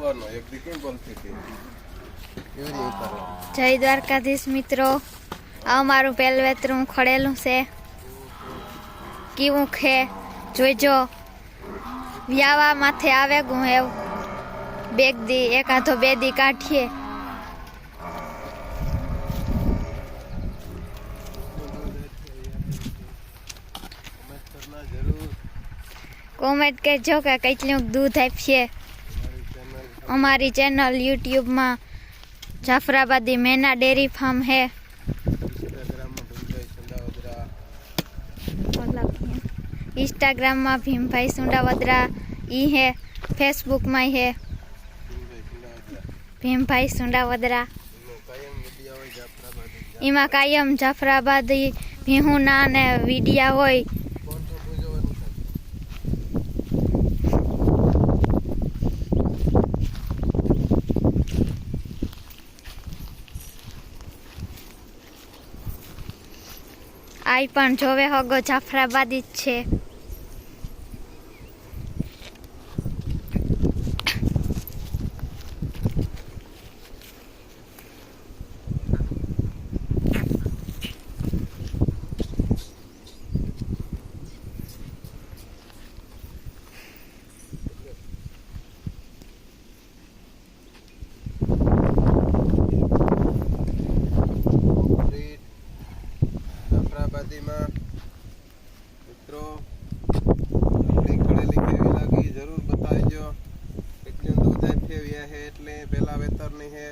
જોવાનો એક દી કેમ બોલતી હતી કેવી રીતે ઉતારવાનું જય દ્વારકાધીશ મિત્રો આ અમારું પહેલવેતરું ખડેલું છે કેવું ખે જોઈજો વ્યાવા માથે આવે ગું એવ બેગ દી એકાદો બે દી કાઢીએ કમેન્ટ કરના જરૂર કોમેન્ટ કરજો કે કેટલું દૂધ આપીએ અમારી ચેનલ યુટ્યુબમાં જાફરાબાદી મેના ડેરી ફાર્મ હે. ઇન્સ્ટાગ્રામમાં ભીમભાઈ સુંડાવદરા. ઈ હે ફેસબુકમાં હે. ભીમભાઈ સુંડાવદરા. એમાં કાયમ જાફરાબાદી. ભીહુના ને વિડિયા હોય. આઈ પણ જોવે હગો જાફરાબાદી જ છે. જાફરાબાદીમાં મિત્રો, આપણી ખડેલી કેવી લાગી જરૂર બતાવજો. કેટલું દૂધ આપ્યું છે એટલે પહેલા વેતરની છે